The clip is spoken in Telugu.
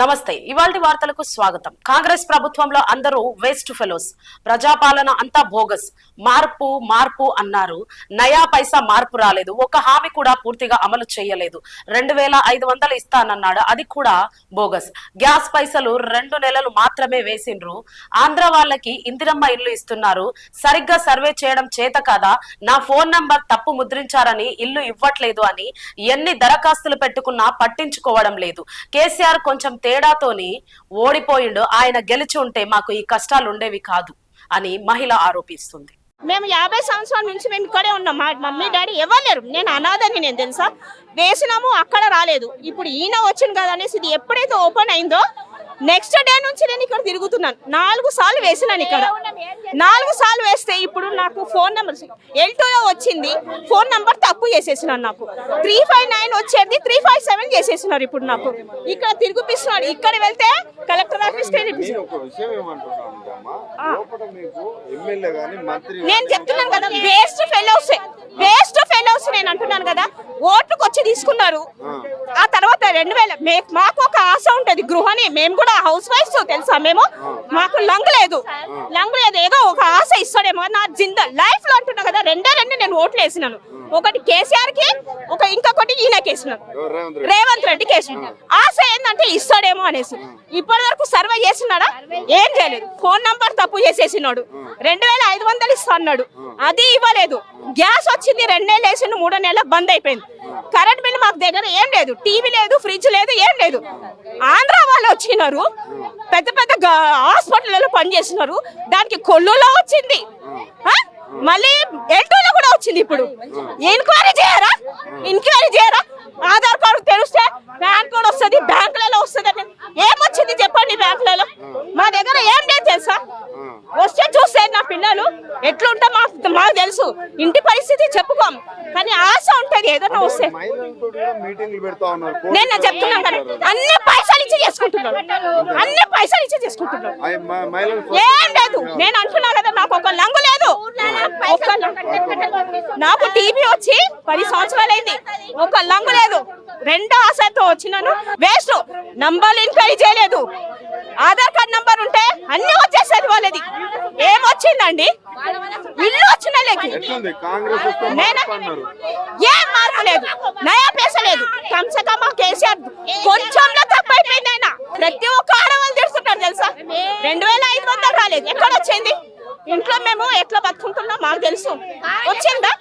నమస్తే. ఇవాల్టి వార్తలకు స్వాగతం. కాంగ్రెస్ ప్రభుత్వంలో అందరూ వేస్ట్ ఫెలోస్. ప్రజాపాలన అంతా బోగస్. మార్పు మార్పు అన్నారు. నయా పైసా మార్పు రాలేదు. ఒక హామీ కూడా పూర్తిగా అమలు చేయలేదు. రెండు వేల ఐదు వందలు ఇస్తానన్నాడు. అది కూడా బోగస్. గ్యాస్ పైసలు రెండు నెలలు మాత్రమే వేసిండ్రు. ఆంధ్ర వాళ్ళకి ఇందిరమ్మ ఇల్లు ఇస్తున్నారు. సరిగ్గా సర్వే చేయడం చేత కాదా? నా ఫోన్ నంబర్ తప్పు ముద్రించారని ఇల్లు ఇవ్వట్లేదు అని ఎన్ని దరఖాస్తులు పెట్టుకున్నా పట్టించుకోవడం లేదు. కేసీఆర్ కొంచెం తేడాతోని ఓడిపోయిండు ఆయన గెలిచి ఉంటే మాకు ఈ కష్టాలు ఉండేవి కాదు అని మహిళ ఆరోపిస్తుంది. మేము యాభై సంవత్సరాల నుంచి మేము ఇక్కడే ఉన్నాం. మా మమ్మీ డాడీ ఇవ్వలేరు లేరు. నేను అనాథని నేను తెలుసా? వేసినాము అక్కడ రాలేదు. ఇప్పుడు ఈయన వచ్చింది కదా అనేసి ఇది ఎప్పుడైతే ఓపెన్ అయిందో నెక్స్ట్ డే నుంచి నేను ఇక్కడ తిరుగుతున్నాను. నాలుగు సార్లు వేసినాను ఇక్కడ. నాలుగు సార్లు వేస్తే ఇప్పుడు నాకు ఫోన్ నెంబర్ ఎల్లో వచ్చింది. ఫోన్ నెంబర్ తప్పు చేసేసినాను నాకు. త్రీ ఫైవ్ నైన్ వచ్చేది త్రీ ఫైవ్ సెవెన్ చేసేసినారు ఇప్పుడు నాకు. ఇక్కడ తిరిగిపిస్తున్నాడు. ఇక్కడ వెళ్తే కలెక్టర్ ఆఫీస్ నేను చెప్తున్నాను కదా వేస్ట్ ఫెలోస్ వేస్ట్ ఫెలోస్ నేను అంటున్నాను కదా ఓట్లకు వచ్చి తీసుకున్నారు. ఆ. తర్వాత రెండు వేల మే- మాకు ఒక ఆశ ఉంటది గృహని. మేము కూడా హౌస్ వైఫ్స్ తెలుసా మేము? మాకు లంగ్ లేదు. లంగ్ లేదు ఏదో ఒక ఆశ ఇస్తాడేమో. నా జింద లైఫ్లో అంటున్నా కదా రెండే రెండు నేను ఓట్లు వేసినాను. ఒకటి కేసీఆర్కి ఒక ఇంకొకటి ఈయనకి వేసినాను. రేవంత్ రెడ్డి. రేవంత్ రెడ్డికి వేసినాను. ఆశ ఏంటంటే ఇస్తాడేమో అనేసి. ఇప్పటి వరకు సర్వే చేసినాడా? ఏం చేయలేదు. ఫోన్ నంబర్ తప్పు చేసేసినాడు. రెండు వేల ఐదు వందలు ఇస్తా అన్నాడు. అది ఇవ్వలేదు. గ్యాస్ వచ్చింది రెండు నెలలు వేసిండు మూడో నెలల బంద్ అయిపోయింది. కరెంట్ బిల్ మాకు దగ్గర ఏం లేదు టీవీ లేదు ఫ్రిడ్జ్ లేదు ఏం లేదు. ఆంధ్ర వాళ్ళు వచ్చినారు పెద్ద పెద్ద హాస్పిటల్లో పనిచేస్తున్నారు దానికి కొల్లులో వచ్చింది? మళ్ళీ ఎల్టోలో కూడా వచ్చింది ఇప్పుడు. ఎంక్వైరీ చేయరా? ఎంక్వైరీ చేయరా ఆధార్ కార్డు తెరిస్తే బ్యాంక్ కూడా వస్తుంది బ్యాంకులలో వస్తుంది అని ఏమొచ్చింది చెప్పండి బ్యాంకులలో మా దగ్గర ఏం లేదు తెలుసా? వస్తే చూస్తే నా పిల్లలు ఎట్లుంటా మాకు మాకు తెలుసు. ఇంటి పరిస్థితి చెప్పుకోం కానీ ఆశ ఉంటది ఏదైనా వస్తే. నేను చెప్తున్నాను కదా అన్ని పైసలు ఇచ్చి చేసుకుంటున్నాను. అన్ని పైసలు ఇచ్చి చేసుకుంటున్నాను. ఏం లేదు. నేను అంటున్నా కదా నాకు ఒక లంగు లేదు. ఒక్క నాకు టీవీ వచ్చి పది సంవత్సరాలైంది ఒక లంగు లేదు. రెండో ఆశతో వచ్చినాను. వేస్ట్. నంబర్లు ఎంక్వైరీ చేయలేదు. ఆధార్ కార్డ్ అన్ని వచ్చేసేది వాళ్ళది. ఏమొచ్చిందండి ఇల్లు వచ్చిన ఏం మార్పు లేదు. నయా పైస లేదు. కమ్సే కమ్ కేసీఆర్ కొంచెంలో తప్పైపోయింది ఆయన. ప్రతి ఒక్క ఆడవాళ్ళు తెలుసుకుంటారు తెలుసా? రెండు వేల ఐదు వందలు రాలేదు. ఎక్కడ వచ్చింది? ఇంట్లో మేము ఎట్లా బతుకుంటున్నాం? మాకు తెలుసు. వచ్చిందా?